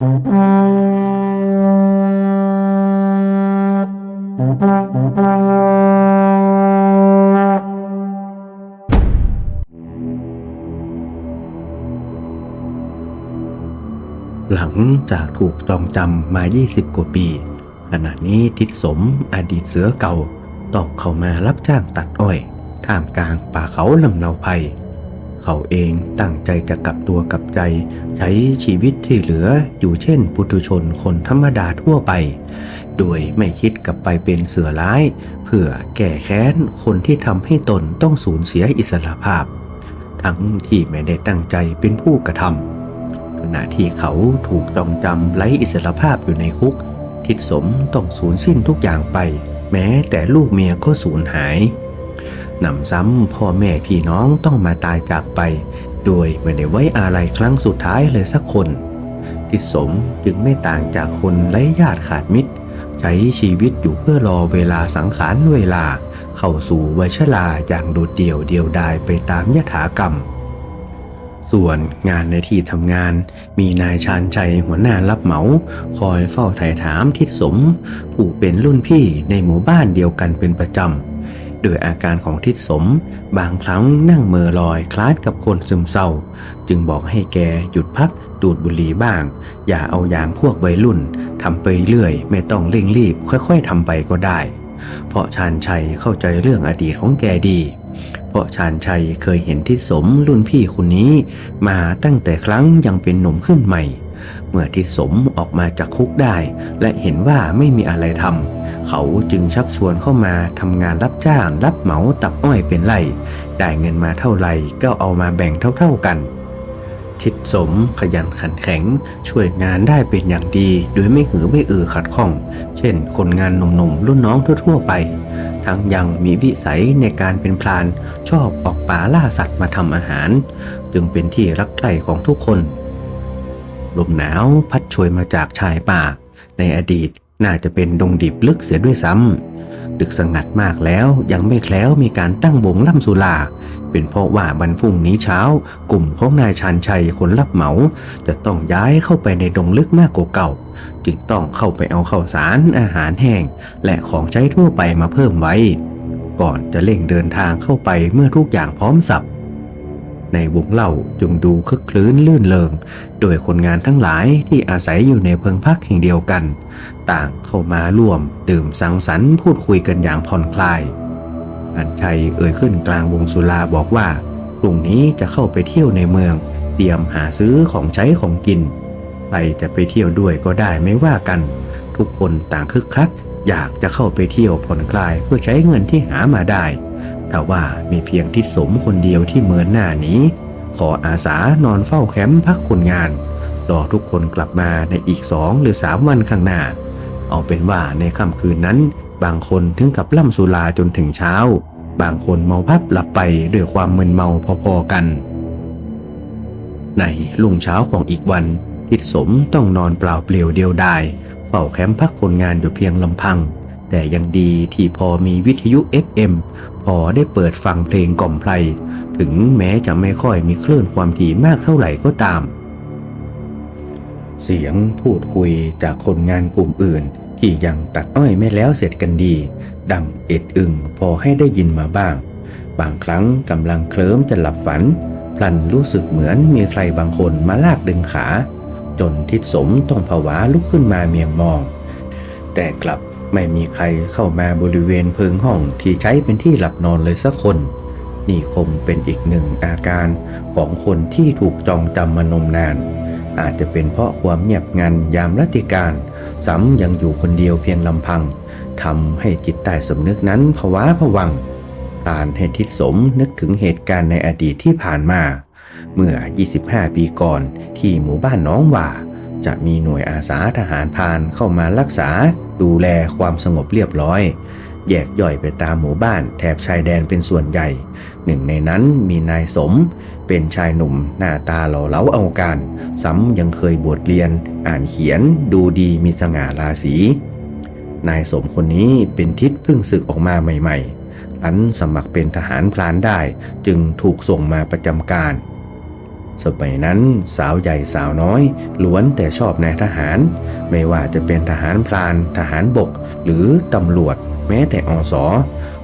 หลังจากถูกจองจำมา 20 กว่าปี ขณะนี้ทิศสมอดีตเสือเก่า ต้องเข้ามารับจ้างตัดอ้อย ท่ามกลางป่าเขาลำเนาภัย เขาเองตั้งใจจะกลับตัวกลับใจ ใช้ชีวิตที่เหลืออยู่เช่น ปุถุชนคนธรรมดาทั่วไป โดยไม่คิดกลับไปเป็นเสือร้าย เพื่อแก้แค้นคนที่ทำให้ตนต้องสูญเสียอิสรภาพ ทั้งที่ไม่ได้ตั้งใจเป็นผู้กระทำขณะที่เขาถูกจองจำไร้อิสรภาพอยู่ในคุก ทิศสมต้องสูญสิ้นทุกอย่างไป แม้แต่ลูกเมียก็สูญหาย หนำซ้ำพ่อแม่พี่น้องต้องมาตายจากไป โดยไม่ได้ไว้อาลัยครั้งสุดท้ายเลยสักคนทิศสมจึงไม่ต่างจากคนไร้ญาติขาดมิตร ใช้ชีวิตอยู่เพื่อรอเวลาสังขารเวลา เข้าสู่วัยชราอย่างโดดเดี่ยวเดียวดายไปตามยถากรรม ส่วนงานในที่ทำงานมีนายชาญชัยหัวหน้ารับเหมา คอยเฝ้าไถ่ถามทิศสม ผู้เป็นรุ่นพี่ในหมู่บ้านเดียวกันเป็นประจำ โดยอาการของทิศสม บางครั้งนั่งเมอลอยคล้ายกับคนซึมเศร้า จึงบอกให้แกหยุดพักดูดบุหรี่บ้าง อย่าเอาอย่างพวกวัยรุ่นทำไปเรื่อย ไม่ต้องเร่งรีบ ค่อยๆทำไปก็ได้ เพราะชาญชัยเข้าใจเรื่องอดีตของแกดี เพราะชาญชัยเคยเห็นทิศสมรุ่นพี่คนนี้ มาตั้งแต่ครั้งยังเป็นหนุ่มขึ้นใหม่ เมื่อทิศสมออกมาจากคุกได้ และเห็นว่าไม่มีอะไรทำ เขาจึงชักชวนเข้ามาทำงานรับจ้าง รับเหมาตับอ้อยเป็นไร่ได้เงินมาเท่าไหร่ก็เอามาแบ่งเท่า ๆกัน ทิศสมขยันขันแข็ง ช่วยงานได้เป็นอย่างดี โดยไม่หือไม่อือขัดข้อง เช่น คนงานหนุ่มๆรุ่นน้องทั่วๆไป ทั้งยังมีวิสัยในการเป็นพลาน ชอบออกป่าล่าสัตว์มาทำอาหาร จึงเป็นที่รักใคร่ของทุกคนลมหนาวพัดโชยมาจากชายป่า ในอดีต น่าจะเป็นดงดิบลึกเสียด้วยซ้ำดึกสงัดมากแล้วยังไม่แคล้วมีการตั้งวงล่ำสุลาเป็นเพราะว่าวันพรุ่งนี้เช้า กลุ่มของนายชานชัยคนรับเหมา จะต้องย้ายเข้าไปในดงลึกมากกว่าเก่า จึงต้องเข้าไปเอาข้าวสารอาหารแห้ง และของใช้ทั่วไปมาเพิ่มไว้ ก่อนจะเร่งเดินทางเข้าไปเมื่อทุกอย่างพร้อมสับในวงเล่าจึงดูคึกคลื้นลื่นเลงโดยคนงานทั้งหลายที่อาศัยอยู่ในเพิงพักแห่งเดียวกัน ต่างเข้ามาร่วม ดื่มสังสรรค์พูดคุยกันอย่างผ่อนคลาย อันชัยเอ่ยขึ้นกลางวงสุราบอกว่าพรุ่งนี้จะเข้าไปเที่ยวในเมือง เตรียมหาซื้อของใช้ของกินใครจะไปเที่ยวด้วยก็ได้ไม่ว่ากัน ทุกคนต่างคึกคัก อยากจะเข้าไปเที่ยวผ่อนคลายเพื่อใช้เงินที่หามาได้ แต่ว่ามีเพียงทิศสมคนเดียวที่เมินหน้านี้ ขออาสานอนเฝ้าแคมป์พักคนงานรอทุกคนกลับมาในอีกสองหรือสามวันข้างหน้า เอาเป็นว่าในค่ำคืนนั้น บางคนถึงกับล่ำสุราจนถึงเช้า บางคนเมาพับหลับไปด้วยความมึนเมาพอๆกัน ในรุ่งเช้าของอีกวันทิศสมต้องนอนเปล่าเปลี่ยวเดียวดายเฝ้าแคมป์พักคนงานอยู่เพียงลำพัง แต่ยังดีที่พอมีวิทยุ FM พอได้เปิดฟังเพลงกล่อมไพลถึงแม้จะไม่ค่อยมีคลื่นความถี่มากเท่าไหร่ก็ตาม เสียงพูดคุยจากคนงานกลุ่มอื่น ที่ยังตัดอ้อยไม่แล้วเสร็จกันดี ดังเอ็ดอึงพอให้ได้ยินมาบ้าง บางครั้งกำลังเคลิ้มจะหลับฝัน พลันรู้สึกเหมือนมีใครบางคนมาลากดึงขา จนทิศสมต้องผวาลุกขึ้นมาเมียงมอง แต่กลับไม่มีใครเข้ามาบริเวณเพิงห้องที่ใช้เป็นที่หลับนอนเลยสักคน นี่คงเป็นอีกหนึ่งอาการของคนที่ถูกจองจำมานมนาน อาจจะเป็นเพราะความเงียบงันยามรัติการซ้ำยังอยู่คนเดียวเพียงลำพังทำให้จิตใต้สำนึกนั้นผวาผวังพลานให้ทิศสมนึกถึงเหตุการณ์ในอดีตที่ผ่านมา เมื่อ 25 ปีก่อนที่หมู่บ้านน้องว่า จะมีหน่วยอาสาทหารพานเข้ามารักษาดูแลความสงบเรียบร้อย แยกย่อยไปตามหมู่บ้านแถบชายแดนเป็นส่วนใหญ่ หนึ่งในนั้นมีนายสม เป็นชายหนุ่มหน้าตาหล่อเหลาเอาการ ซ้ำยังเคยบวชเรียน อ่านเขียน ดูดีมีสง่าราศี นายสมคนนี้เป็นทิศเพิ่งศึกออกมาใหม่ๆอันสมัครเป็นทหารพรานได้จึงถูกส่งมาประจำการสมัยนั้นสาวใหญ่สาวน้อยล้วนแต่ชอบนายทหาร ไม่ว่าจะเป็นทหารพราน ทหารบก หรือตำรวจ แม้แต่อสอ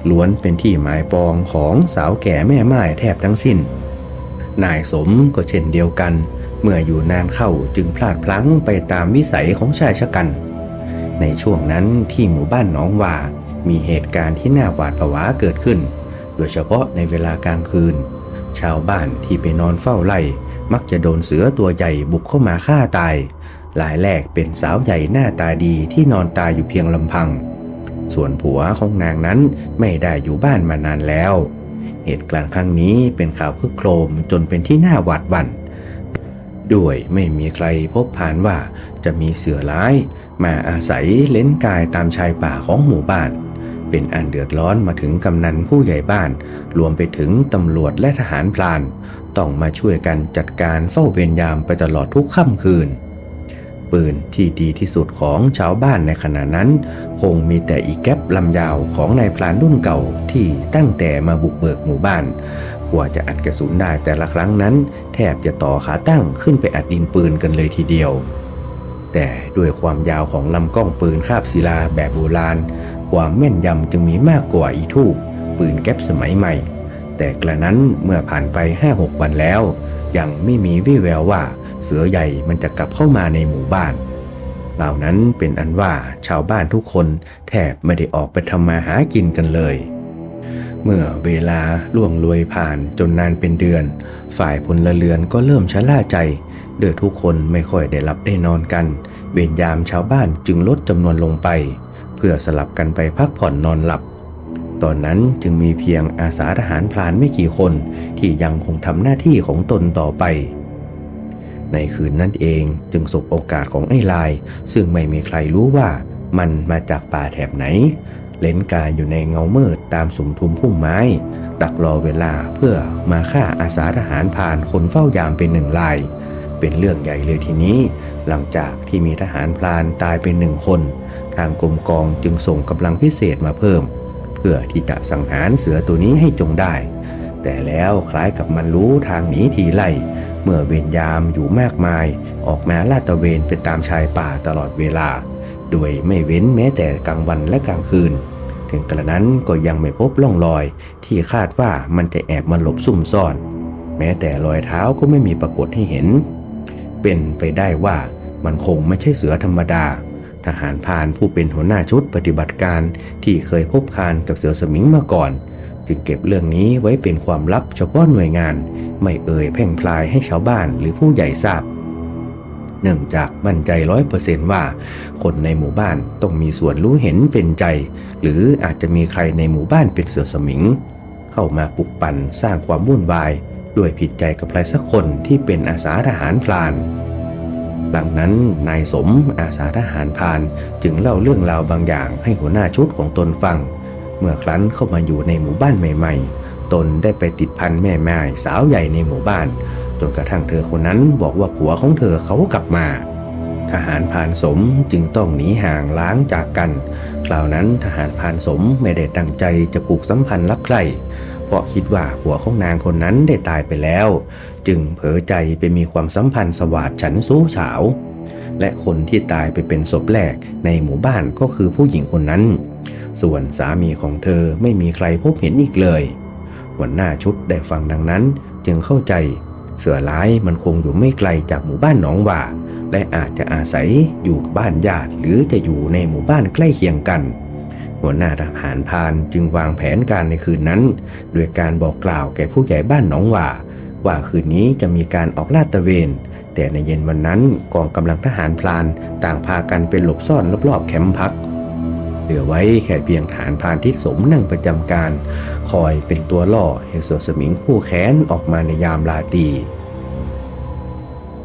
ล้วนเป็นที่หมายปองของสาวแก่แม่ไม้แทบทั้งสิ้น นายสมก็เช่นเดียวกัน เมื่ออยู่นานเข้าจึงพลาดพลั้งไปตามวิสัยของชายชะกัน ในช่วงนั้นที่หมู่บ้านหนองว่ามีเหตุการณ์ที่น่าหวาดผวาเกิดขึ้น โดยเฉพาะในเวลากลางคืน ชาวบ้านที่ไปนอนเฝ้าไร่ มักจะโดนเสือตัวใหญ่บุกเข้ามาฆ่าตายหลายแรกเป็นสาวใหญ่หน้าตาดีที่นอนตายอยู่เพียงลำพัง ส่วนผัวของนางนั้นไม่ได้อยู่บ้านมานานแล้ว เหตุการณ์ครั้งนี้เป็นข่าวคึกโครมจนเป็นที่น่าหวาดหวั่นด้วยไม่มีใครพบผ่านว่าจะมีเสือร้าย มาอาศัยเล้นกายตามชายป่าของหมู่บ้าน เป็นอันเดือดร้อนมาถึงกำนันผู้ใหญ่บ้าน รวมไปถึงตำรวจและทหารพลาน ต้องมาช่วยกันจัดการเฝ้าเวรยามไปตลอดทุกค่ำคืน ปืนที่ดีที่สุดของชาวบ้านในขณะนั้น คงมีแต่อีแก๊ปลำยาวของนายพลานรุ่นเก่าที่ตั้งแต่มาบุกเบิกหมู่บ้าน กว่าจะอัดกระสุนได้แต่ละครั้งนั้น แทบจะต่อขาตั้งขึ้นไปอัดดินปืนกันเลยทีเดียว แต่ด้วยความยาวของลำกล้องปืนคาบศิลาแบบโบราณ ความแม่นยำจึงมีมากกว่าอีทูบปืนแก๊ปสมัยใหม่ แต่กระนั้นเมื่อผ่านไป 5-6 วันแล้ว ยังไม่มีวี่แววว่า เสือใหญ่มันจะกลับเข้ามาในหมู่บ้าน เหล่านั้นเป็นอันว่าชาวบ้านทุกคนแทบไม่ได้ออกไปทำมาหากินกันเลย เมื่อเวลาล่วงเลยผ่านจนนานเป็นเดือน ฝ่ายพลเรือนก็เริ่มชะล่าใจโดยทุกคนไม่ค่อยได้หลับได้นอนกัน เวรยามชาวบ้านจึงลดจำนวนลงไป เพื่อสลับกันไปพักผ่อนนอนหลับตอนนั้นจึงมีเพียงอาสาทหารพลานไม่กี่คนที่ยังคงทำหน้าที่ของตนต่อไป ในคืนนั้นเองจึงสบโอกาสของไอ้ลาย ซึ่งไม่มีใครรู้ว่ามันมาจากป่าแถบไหน เล่นกายอยู่ในเงามืดตามสมทุมพุ่มไม้ ดักรอเวลาเพื่อมาฆ่าอาสาทหารผ่านคนเฝ้ายามเป็นหนึ่งลาย เป็นเรื่องใหญ่เลยทีนี้ หลังจากที่มีทหารพลานตายเป็นหนึ่งคน ทางกรมกองจึงส่งกำลังพิเศษมาเพิ่ม เพื่อที่จะสังหารเสือตัวนี้ให้จงได้ แต่แล้วคล้ายกับมันรู้ทางหนีทีไล่ เมื่อเวรยามอยู่มากมาย ออกมาลาดตระเวนไปตามชายป่าตลอดเวลา โดยไม่เว้นแม้แต่กลางวันและกลางคืน ถึงกระนั้นก็ยังไม่พบร่องรอย ที่คาดว่ามันจะแอบมาหลบซุ่มซ่อน แม้แต่รอยเท้าก็ไม่มีปรากฏให้เห็น เป็นไปได้ว่ามันคงไม่ใช่เสือธรรมดา ทหารพานผู้เป็นหัวหน้าชุดปฏิบัติการที่เคยพบคานกับเสือสมิงมาก่อน จึงเก็บเรื่องนี้ไว้เป็นความลับเฉพาะหน่วยงาน ไม่เอ่ยแพร่งพลายให้ชาวบ้านหรือผู้ใหญ่ทราบ เนื่องจากมั่นใจร้อยเปอร์เซนต์ว่า คนในหมู่บ้านต้องมีส่วนรู้เห็นเป็นใจ หรืออาจจะมีใครในหมู่บ้านเป็นเสือสมิง เข้ามาปลุกปั่นสร้างความวุ่นวายด้วยผิดใจกับใครสักคนที่เป็นอาสาทหารพลาน หลังนั้นนายสมอาสาทหารพรานจึงเล่าเรื่องราวบางอย่างให้หัวหน้าชุดของตนฟัง เมื่อครั้นเข้ามาอยู่ในหมู่บ้านใหม่ ๆ ตนได้ไปติดพันแม่ไม้สาวใหญ่ในหมู่บ้าน จนกระทั่งเธอคนนั้นบอกว่าผัวของเธอเขากลับมา ทหารพรานสมจึงต้องหนีห่างล้างจากกัน คราวนั้นทหารพรานสมไม่ได้ตั้งใจจะปลูกสัมพันธ์รักใครเพราะคิดว่าผัวของนางคนนั้นได้ตายไปแล้ว จึงเผลอใจไปมีความสัมพันธ์สวาดฉันสู้ฉาวและคนที่ตายไปเป็นศพแรกในหมู่บ้านก็คือผู้หญิงคนนั้น ส่วนสามีของเธอไม่มีใครพบเห็นอีกเลยวันหน้าชุดได้ฟังดังนั้นจึงเข้าใจ เสือร้ายมันคงอยู่ไม่ไกลจากหมู่บ้านหนองว่า และอาจจะอาศัยอยู่กับบ้านญาติหรือจะอยู่ในหมู่บ้านใกล้เคียงกัน หัวหน้าทหารพานจึงวางแผนการในคืนนั้น โดยการบอกกล่าวแก่ผู้ใหญ่บ้านหนองว่า ว่าคืนนี้จะมีการออกลาดตระเวน แต่ในเย็นวันนั้นกองกำลังทหารพลานต่างพากันเป็นหลบซ่อนรอบๆแคมป์พัก เหลือไว้แค่เพียงฐานพานทิศสมนั่งประจำการ คอยเป็นตัวล่อให้สือสมิงคู่แค้นออกมาในยามราตรี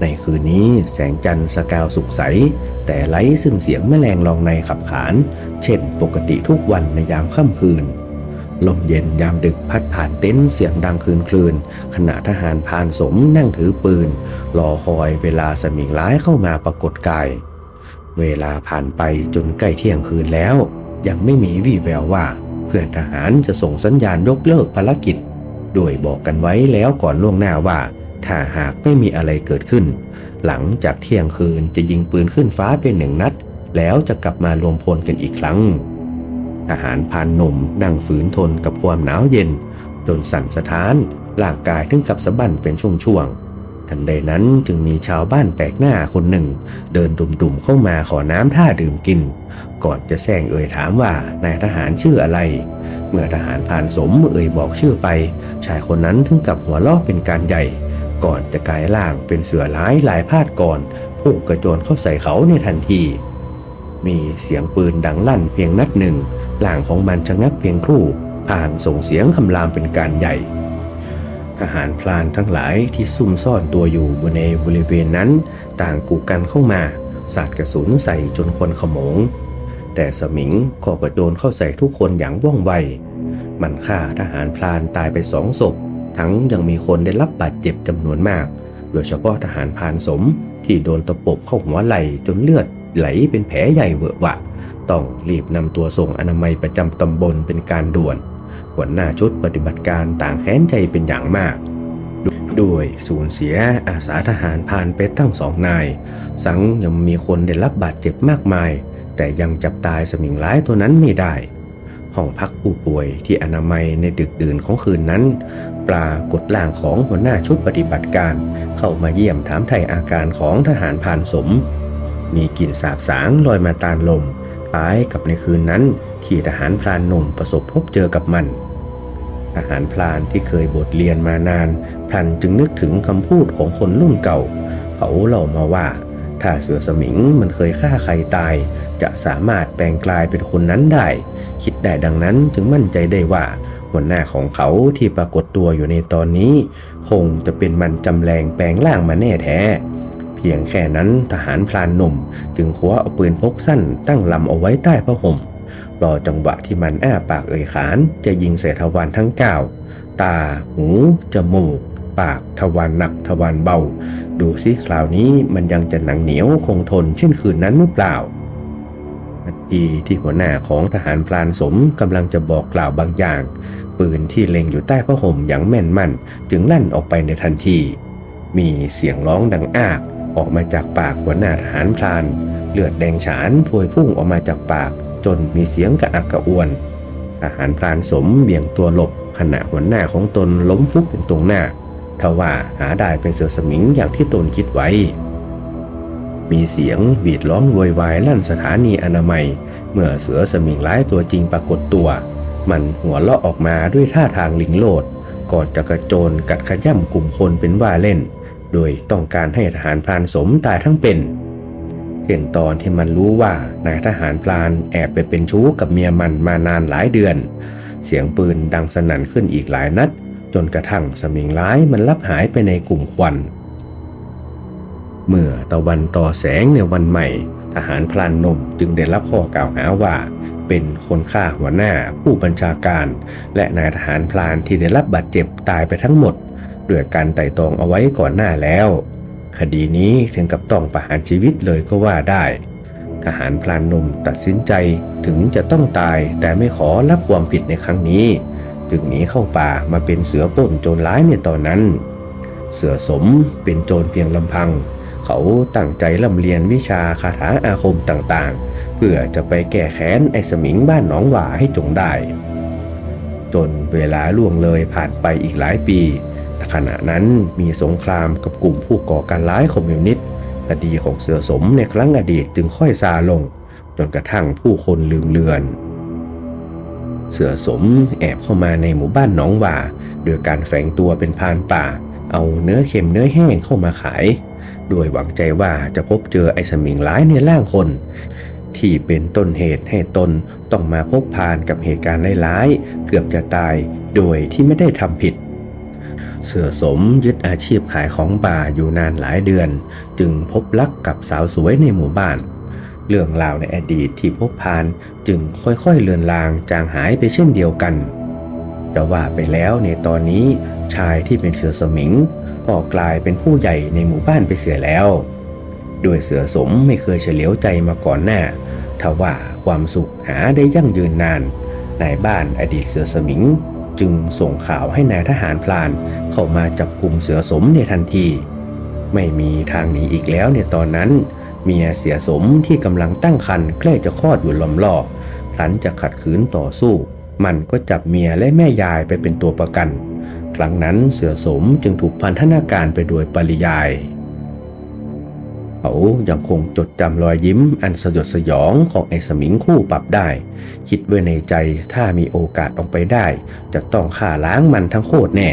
ในคืนนี้แสงจันทร์สกาวสุกใส แต่ไร้ซึ่งเสียงแมลงลองในขับขาน เช่นปกติทุกวันในยามค่ำคืน ลมเย็นยามดึกพัดผ่านเต็นท์เสียงดังคืนคลืน ขณะทหารพานสมนั่งถือปืน รอคอยเวลาสมิงร้ายเข้ามาปรากฏกาย เวลาผ่านไปจนใกล้เที่ยงคืนแล้ว ยังไม่มีวี่แววว่า เพื่อนทหารจะส่งสัญญาณยกเลิกภารกิจ โดยบอกกันไว้แล้วก่อนล่วงหน้าว่า ถ้าหากไม่มีอะไรเกิดขึ้น หลังจากเที่ยงคืนจะยิงปืนขึ้นฟ้าเป็นหนึ่งนัด แล้วจะกลับมารวมพลกันอีกครั้ง ทหารพานหนุ่มนั่งฝืนทนกับความหนาวเย็น จนสั่นสะท้านร่างกายถึงกับสะบั้นเป็นช่วงๆ ทันใดนั้นจึงมีชาวบ้านแปลกหน้าคนหนึ่ง เดินดุ่มๆเข้ามาขอน้ำท่าดื่มกิน ก่อนจะแซงเอ่ยถามว่านายทหารชื่ออะไร เมื่อทหารพรานสมเอ่ยบอกชื่อไป ชายคนนั้นถึงกับหัวเราะเป็นการใหญ่ ก่อนจะกลายร่างเป็นเสือร้ายลายพาดก่อนพุ่งกระโจนเข้าใส่เขาในทันที มีเสียงปืนดังลั่นเพียงนัดหนึ่งหล่างของมันชะงักเพียงครู่ผ่านส่งเสียงคำรามเป็นการใหญ่ ทหารพลานทั้งหลายที่ซุ่มซ่อนตัวอยู่บนในบริเวณนั้น ต่างกูกันเข้ามาสาดกระสุนใส่จนคนขโมง แต่สมิงก็กระโจนเข้าใส่ทุกคนอย่างว่องไว มันฆ่าทหารพลานตายไปสองศพ ทั้งยังมีคนได้รับบาดเจ็บจำนวนมาก โดยเฉพาะทหารพรานสมที่โดนตะปบเข้าหัวไหล่จนเลือดไหลเป็นแผลใหญ่เวอะวะ ต้องรีบนำตัวส่งอนามัยประจำตำบลเป็นการด่วน หัวหน้าชุดปฏิบัติการต่างแค้นใจเป็นอย่างมากด้วยสูญเสียอาสาทหารพรานไปตั้งสองนาย สังยังมีคนได้รับบาดเจ็บมากมาย แต่ยังจับตายสมิงร้ายตัวนั้นไม่ได้ ห้องพักผู้ป่วยที่อนามัยในดึกดื่นของคืนนั้น ปรากฏล่างของหัวหน้าชุดปฏิบัติการ เข้ามาเยี่ยมถามไถ่อาการของทหารพรานสม มีกลิ่นสาบสางลอยมาตามลมคล้ายกับในคืนนั้น ที่ทหารพรานหนุ่มประสบพบเจอกับมัน ทหารพรานที่เคยบทเรียนมานานพลันจึงนึกถึงคำพูดของคนรุ่นเก่า เขาเล่ามาว่า ถ้าเสือสมิงมันเคยฆ่าใครตาย จะสามารถแปลงกลายเป็นคนนั้นได้ คิดได้ดังนั้นจึงมั่นใจได้ว่าหัวหน้าของเขาที่ปรากฏตัวอยู่ในตอนนี้ คงจะเป็นมันจำแรงแปลงร่างมาแน่แท้ เพียงแค่นั้นทหารพลานหนุ่ม จึงคว้าเอาปืนพกสั้นตั้งลำเอาไว้ใต้ผ้าห่ม รอจังหวะที่มันอ้าปากเอ่ยขาน จะยิงใส่ทวารทั้งเก้าตา หู จมูก ปาก ทวารหนัก ทวารเบา ดูซิคราวนี้มันยังจะหนังเหนียวคงทนเช่นคืนนั้นหรือเปล่านาทีที่หัวหน้าของทหารพลานสมกำลังจะบอกกล่าวบางอย่าง ปืนที่เล็งอยู่ใต้ผ้าห่มอย่างแม่นมั่น จึงลั่นออกไปในทันที มีเสียงร้องดังอ้ากออกมาจากปากหัวหน้าทหารพลาน เลือดแดงฉานพวยพุ่งออกมาจากปาก จนมีเสียงกระอักกระอ่วน ทหารพรานสมเบี่ยงตัวหลบขณะหัวหน้าของตนล้มฟุบอยู่ตรงหน้าทว่าหาได้เป็นเสือสมิงอย่างที่ตนคิดไว้ มีเสียงหวีดร้องโวยวายลั่นสถานีอนามัย เมื่อเสือสมิงร้ายตัวจริงปรากฏตัว มันหัวเราะออกมาด้วยท่าทางลิงโลด ก่อนจะกระโจนกัดขย่ำกลุ่มคนเป็นว่าเล่น โดยต้องการให้ทหารพรานสมตายทั้งเป็น เช่นตอนที่มันรู้ว่านายทหารพลานแอบไปเป็นชู้กับเมียมันมานานหลายเดือน เสียงปืนดังสนั่นขึ้นอีกหลายนัด จนกระทั่งสมิงร้ายมันลับหายไปในกลุ่มควัน เมื่อตะวันต่อแสงในวันใหม่ ทหารพลานนมจึงได้รับข้อกล่าวหาว่าเป็นคนฆ่าหัวหน้าผู้บัญชาการ และนายทหารพลานที่ได้รับบาดเจ็บตายไปทั้งหมดด้วยการไต่ตรองเอาไว้ก่อนหน้าแล้ว คดีนี้ถึงกับต้องประหารชีวิตเลยก็ว่าได้ ทหารพลานหนุ่มตัดสินใจถึงจะต้องตายแต่ไม่ขอรับความผิดในครั้งนี้ จึงหนีเข้าป่ามาเป็นเสือปล้นโจรร้ายในตอนนั้น เสือสมเป็นโจรเพียงลำพัง เขาตั้งใจร่ำเรียนวิชาคาถาอาคมต่างๆ เพื่อจะไปแก้แค้นไอ้สมิงบ้านหนองหว่าให้จงได้ จนเวลาล่วงเลยผ่านไปอีกหลายปี ขณะนั้นมีสงครามกับกลุ่มผู้ก่อการร้ายคอมมิวนิสต์คดีของเสือสมในครั้งอดีตจึงค่อยซาลง จนกระทั่งผู้คนลืมเลือน เสือสมแอบเข้ามาในหมู่บ้านหนองว่าโดยการแฝงตัวเป็นพานป่า เอาเนื้อเค็มเนื้อแห้งเข้ามาขาย โดยหวังใจว่าจะพบเจอไอ้สมิงร้ายในร่างคน ที่เป็นต้นเหตุให้ตนต้องมาพบพานกับเหตุการณ์ร้ายๆเกือบจะตายโดยที่ไม่ได้ทำผิด เสือสมยึดอาชีพขายของป่าอยู่นานหลายเดือน จึงพบรักกับสาวสวยในหมู่บ้าน เรื่องราวในอดีตที่พบพานจึงค่อยๆเลือนลางจางหายไปเช่นเดียวกันจะว่าไปแล้วในตอนนี้ชายที่เป็นเสือสมิง ก็กลายเป็นผู้ใหญ่ในหมู่บ้านไปเสียแล้วด้วยเสือสมไม่เคยเฉลียวใจมาก่อนหน้าทว่าความสุขหาได้ยั่งยืนนานนายบ้านอดีตเสือสมิง จึงส่งข่าวให้นายทหารพลานเข้ามาจับกลุ่มเสือสมในทันที ไม่มีทางหนีอีกแล้วในตอนนั้น เมียเสียสมที่กำลังตั้งครรภ์ใกล้จะคลอดอยู่ลำลอกพลันจะขัดขืนต่อสู้ มันก็จับเมียและแม่ยายไปเป็นตัวประกัน ครั้งนั้นเสือสมจึงถูกพันธนาการไปโดยปริยายเขายังคงจดจำรอยยิ้มอันสยดสยองของไอ้สมิงคู่ปรับได้ คิดไว้ในใจถ้ามีโอกาสออกไปได้ จะต้องฆ่าล้างมันทั้งโคตรแน่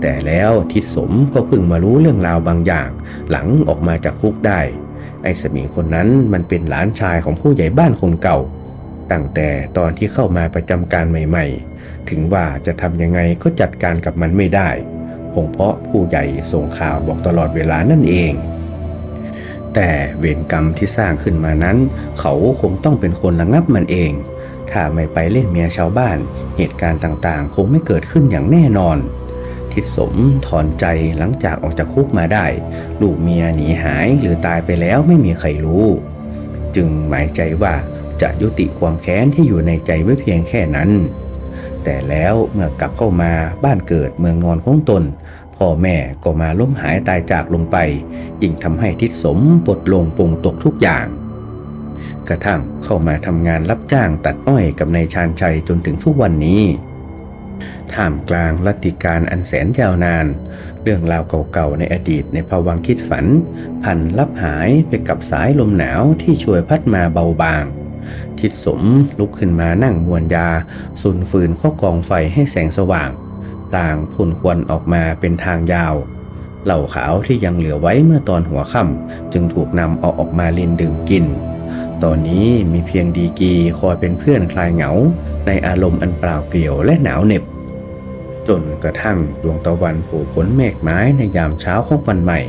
แต่แล้วทิศสมก็เพิ่งมารู้เรื่องราวบางอย่าง หลังออกมาจากคุกได้ ไอ้สมิงคนนั้นมันเป็นหลานชายของผู้ใหญ่บ้านคนเก่า ตั้งแต่ตอนที่เข้ามาประจำการใหม่ ๆ ถึงว่าจะทำยังไงก็จัดการกับมันไม่ได้คงเพราะผู้ใหญ่ส่งข่าวบอกตลอดเวลานั่นเอง แต่เวรกรรมที่สร้างขึ้นมานั้น เขาคงต้องเป็นคนระงับมันเอง ถ้าไม่ไปเล่นเมียชาวบ้าน เหตุการณ์ต่างๆ คงไม่เกิดขึ้นอย่างแน่นอน ทิศสมถอนใจหลังจากออกจากคุกมาได้ ลูกเมียหนีหายหรือตายไปแล้วไม่มีใครรู้ จึงหมายใจว่าจะยุติความแค้นที่อยู่ในใจไว้เพียงแค่นั้น แต่แล้วเมื่อกลับเข้ามาบ้านเกิดเมืองนอนของตน พ่อแม่ก็มาล้มหายตายจากลงไป ยิ่งทำให้ทิศสมปลดลงปงตกทุกอย่าง กระทั่งเข้ามาทำงานรับจ้างตัดอ้อยกับนายชาญชัยจนถึงทุกวันนี้ ท่ามกลางรัติการอันแสนยาวนาน เรื่องราวเก่าๆในอดีตในภวังค์คิดฝัน พันลับหายไปกับสายลมหนาวที่ช่วยพัดมาเบาบาง ทิศสมลุกขึ้นมานั่งมวนยา สุนฟืนเข้ากองไฟให้แสงสว่างต่างพ่นควันออกมาเป็นทางยาว เหล่าขาวที่ยังเหลือไว้เมื่อตอนหัวค่ำจึงถูกนำเอาออกมาเล่นดื่มกิน ตอนนี้มีเพียงดีกีคอยเป็นเพื่อนคลายเหงา ในอารมณ์อันเปล่าเปลี่ยวและหนาวเหน็บ จนกระทั่งดวงตะวันโผล่พ้นเมฆไม้ในยามเช้าของวันใหม่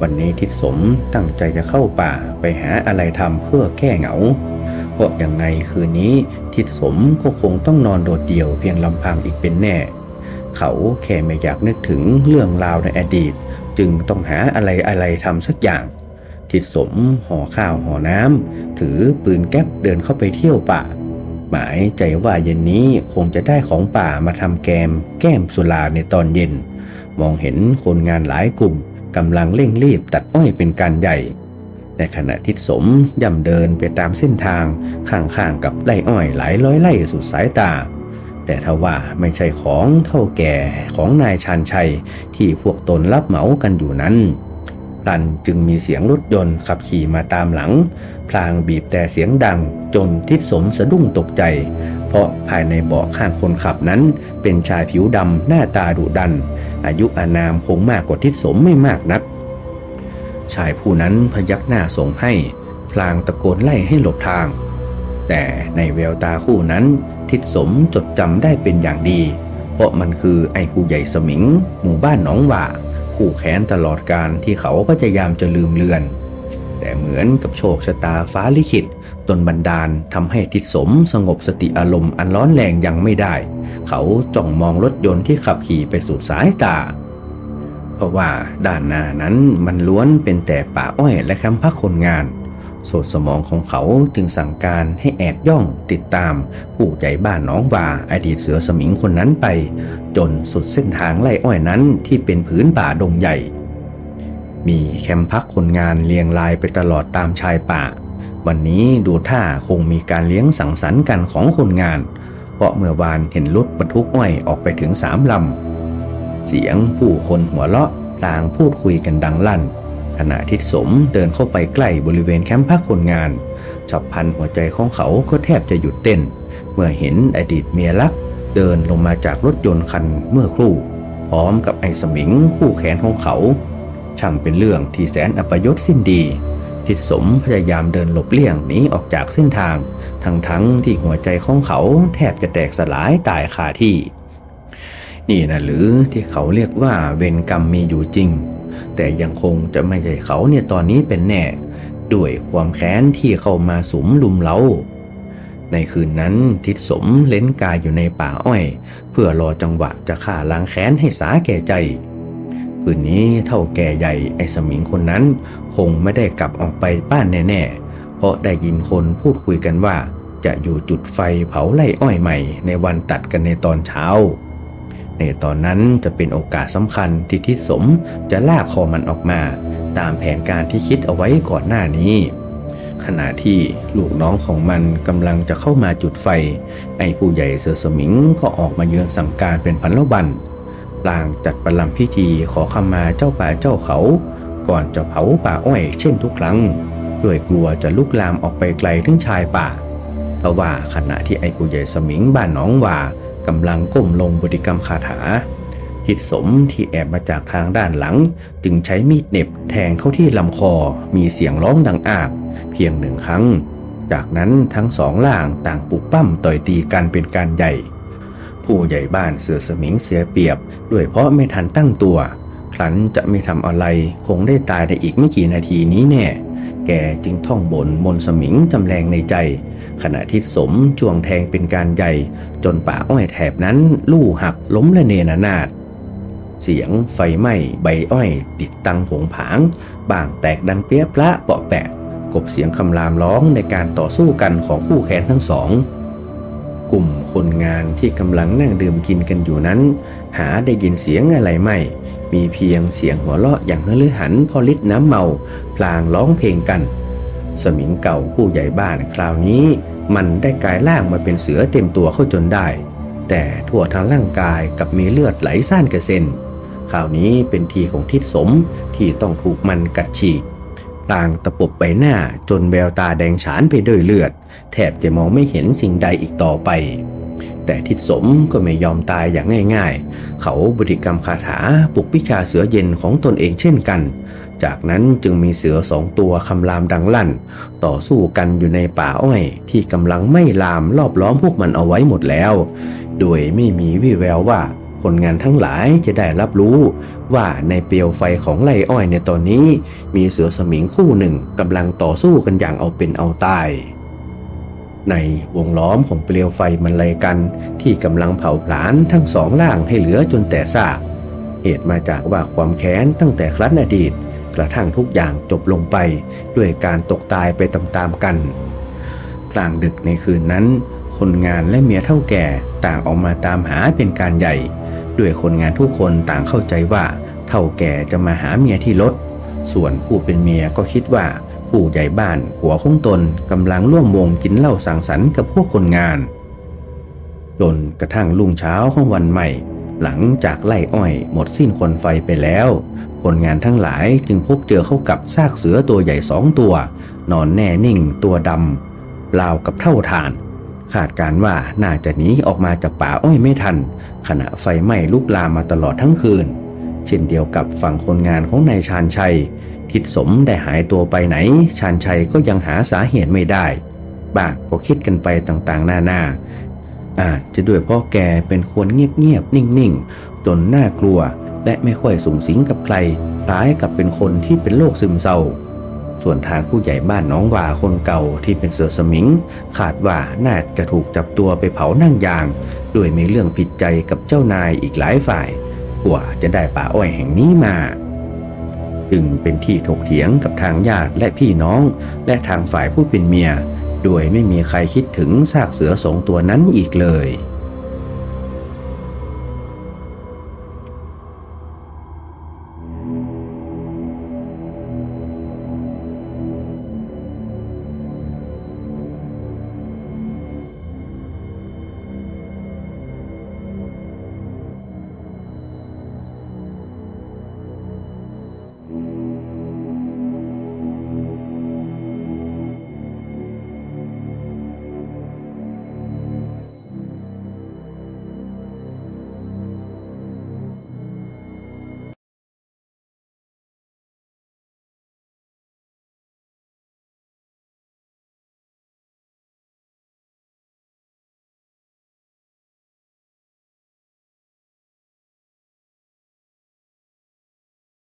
วันนี้ทิศสมตั้งใจจะเข้าป่าไปหาอะไรทำเพื่อแก้เหงา เพราะอย่างไงคืนนี้ทิศสมก็คงต้องนอนโดดเดี่ยวเพียงลำพังอีกเป็นแน่ เขาแค่ไม่อยากนึกถึงเรื่องราวในอดีต จึงต้องหาอะไรอะไรทำสักอย่างทิศสมห่อข้าวห่อน้ำถือปืนแก๊ปเดินเข้าไปเที่ยวป่า หมายใจว่าเย็นนี้คงจะได้ของป่ามาทำแกม แก้มสุราในตอนเย็น มองเห็นคนงานหลายกลุ่มกำลังเร่งรีบตัดอ้อยเป็นการใหญ่ ในขณะทิศสมย่ำเดินไปตามเส้นทางข้างๆกับไร่อ้อยหลายร้อยไร่สุดสายตา แต่ถ้าว่าไม่ใช่ของเท่าแก่ของนายชาญชัยที่พวกตนรับเหมากันอยู่นั้น พลันจึงมีเสียงรถยนต์ขับขี่มาตามหลัง พลางบีบแต่เสียงดังจนทิศสมสะดุ้งตกใจ เพราะภายในเบาะข้างคนขับนั้น เป็นชายผิวดำหน้าตาดุดัน อายุอานามคงมากกว่าทิศสมไม่มากนัก ชายผู้นั้นพยักหน้าส่งให้ พลางตะโกนไล่ให้หลบทาง แต่ในแววตาคู่นั้น ทิศสมจดจำได้เป็นอย่างดี เพราะมันคือไอ้ผู้ใหญ่สมิง หมู่บ้านหนองหว่า คู่แค้นตลอดการที่เขาพยายามจะลืมเลือน แต่เหมือนกับโชคชะตาฟ้าลิขิตตนบันดาลทำให้ทิศสมสงบสติอารมณ์อันร้อนแรงยังไม่ได้ เขาจ้องมองรถยนต์ที่ขับขี่ไปสู่สายตา เพราะว่าด้านหน้านั้นมันล้วนเป็นแต่ป่าอ้อยและแคมป์พักคนงาน โสดสมองของเขาจึงสั่งการให้แอบย่องติดตาม ผู้ใจบ้านน้องว่าอดีตเสือสมิงคนนั้นไป จนสุดเส้นทางไล่อ้อยนั้นที่เป็นผืนป่าดงใหญ่ มีแคมป์พักคนงานเรียงรายไปตลอดตามชายป่า วันนี้ดูท่าคงมีการเลี้ยงสังสรรค์กันของคนงาน เพราะเมื่อวานเห็นรถบรรทุกอ้อยออกไปถึงสามลำเสียงผู้คนหัวเราะพลางพูดคุยกันดังลั่น ขณะทิศสมเดินเข้าไปใกล้บริเวณแคมป์พักคนงานฉับพลันหัวใจของเขาก็แทบจะหยุดเต้น เมื่อเห็นอดีตเมียรัก เดินลงมาจากรถยนต์คันเมื่อครู่ พร้อมกับไอ้สมิงคู่แขนของเขา ช่างเป็นเรื่องที่แสนอัปยศสิ้นดีทิศสมพยายามเดินหลบเลี่ยงหนีออกจากเส้นทาง ทั้งๆที่หัวใจของเขาแทบจะแตกสลายตายคาที่ นี่นะหรือที่เขาเรียกว่าเวรกรรมมีอยู่จริง แต่ยังคงจะไม่ใช่เขาเนี่ยตอนนี้เป็นแน่ ด้วยความแค้นที่เข้ามาสมลุมเล้าในคืนนั้นทิศสมเล้นกายอยู่ในป่าอ้อย เพื่อรอจังหวะจะฆ่าล้างแค้นให้สาแก่ใจ คืนนี้เท่าแก่ใหญ่ไอ้สมิงคนนั้น คงไม่ได้กลับออกไปบ้านแน่ๆ เพราะได้ยินคนพูดคุยกันว่า จะจะอยู่จุดไฟเผาไล่อ้อยใหม่ในวันตัดกันในตอนเช้า ในตอนนั้นจะเป็นโอกาสสำคัญที่ทิศสมจะลากคอมันออกมา ตามแผนการที่คิดเอาไว้ก่อนหน้านี้ ขณะที่ลูกน้องของมันกำลังจะเข้ามาจุดไฟ ไอ้ผู้ใหญ่เสือสมิงก็ออกมาเยือนสั่งการเป็นพันละบันลางจัดประลำพิธีขอขมาเจ้าป่าเจ้าเขา ก่อนจะเผาป่าอ้อยเช่นทุกครั้งด้วยกลัวจะลุกลามออกไปไกลถึงชายป่าเพราะว่าขณะที่ไอ้ผู้ใหญ่สมิงบ้านน้องว่า กำลังก้มลงบริกรรมคาถาทิดสมที่แอบมาจากทางด้านหลัง จึงใช้มีดเน็บแทงเข้าที่ลำคอมีเสียงร้องดังอาบเพียงหนึ่งครั้ง จากนั้นทั้งสองล่างต่างปลุกปั้มต่อยตีกันเป็นการใหญ่ ผู้ใหญ่บ้านเสือสมิงเสียเปรียบ ด้วยเพราะไม่ทันตั้งตัวครั้นจะไม่ทำอะไรคงได้ตายในอีกไม่กี่นาทีนี้แน่แกจึงท่องบนมนสมิงจำแรงในใจ ขณะที่สมจวงแทงเป็นการใหญ่ จนป่าอ้อยแถบนั้นลู่หักล้มละเนระนาดเสียงไฟไหม้ใบอ้อย ติดตังผงผาง บางแตกดังเปี้ยพละเปาะแปะ กบเสียงคำรามร้องในการต่อสู้กันของคู่แขนทั้งสอง กลุ่มคนงานที่กำลังนั่งดื่มกินกันอยู่นั้น หาได้ยินเสียงอะไรไม่ มีเพียงเสียงหัวเราะอย่างเฮือหันพอลิดน้ำเมา พลางร้องเพลงกัน สมิงเก่าผู้ใหญ่บ้านคราวนี้ มันได้กลายร่างมาเป็นเสือเต็มตัวเข้าจนได้ แต่ทั่วทั้งร่างกายกับมีเลือดไหลซ่านกระเซ็นคราวนี้เป็นทีของทิศสมที่ต้องถูกมันกัดฉีกพลางตะปบใบหน้าจนแววตาแดงฉานไปด้วยเลือด แทบจะมองไม่เห็นสิ่งใดอีกต่อไป แต่ทิศสมก็ไม่ยอมตายอย่างง่ายๆ เขาบริกรรมคาถาปลุกวิชาเสือเย็นของตนเองเช่นกัน จากนั้นจึงมีเสือสองตัวคำรามดังลั่น ต่อสู้กันอยู่ในป่าอ้อย ที่กำลังไม่ลามรอบล้อมพวกมันเอาไว้หมดแล้ว โดยไม่มีวี่แววว่าคนงานทั้งหลายจะได้รับรู้ ว่าในเปลวไฟของไร่อ้อยในตอนนี้ มีเสือสมิงคู่หนึ่งกำลังต่อสู้กันอย่างเอาเป็นเอาตายในวงล้อมของเปลวไฟมันเลยกัน ที่กำลังเผาผลาญทั้งสองล่างให้เหลือจนแต่ซากเหตุมาจากว่าความแค้นตั้งแต่ครั้นอดีต กระทั่งทุกอย่างจบลงไปด้วยการตกตายไปตามๆกัน กลางดึกในคืนนั้น คนงานและเมียเท่าแก่ต่างออกมาตามหาเป็นการใหญ่ ด้วยคนงานทุกคนต่างเข้าใจว่าเท่าแก่จะมาหาเมียที่รถ ส่วนผู้เป็นเมียก็คิดว่าผู้ใหญ่บ้านหัวของตนกำลังร่วมวงกินเหล้าสังสรรค์กับพวกคนงานจนกระทั่งรุ่งเช้าของวันใหม่ หลังจากไล่อ้อยหมดสิ้นคนไฟไปแล้ว คนงานทั้งหลายจึงพบเจอเข้ากับซากเสือตัวใหญ่สองตัว นอนแน่นิ่งตัวดำเปล่ากับเท่าฐาน คาดการณ์ว่าน่าจะหนีออกมาจากป่าอ้อยไม่ทัน ขณะไฟไหม้ลุกลามมาตลอดทั้งคืน เช่นเดียวกับฝั่งคนงานของนายชาญชัย คิดสมได้หายตัวไปไหน ชาญชัยก็ยังหาสาเหตุไม่ได้บ้างก็คิดกันไปต่างๆ นานาอาจจะด้วยเพราะแกเป็นคนเงียบๆ นิ่งๆ จนน่ากลัว และไม่ค่อยสูงสิงกับใครคล้ายกับเป็นคนที่เป็นโรคซึมเศร้า ส่วนทางผู้ใหญ่บ้านน้องว่าคนเก่าที่เป็นเสือสมิงขาดว่าน่าจะถูกจับตัวไปเผานั่งยาง โดยมีเรื่องผิดใจกับเจ้านายอีกหลายฝ่าย กว่าจะได้ป่าอ้อยแห่งนี้มา จึงเป็นที่ถกเถียงกับทางญาติและพี่น้อง และทางฝ่ายผู้เป็นเมีย โดยไม่มีใครคิดถึงซากเสือสองตัวนั้นอีกเลย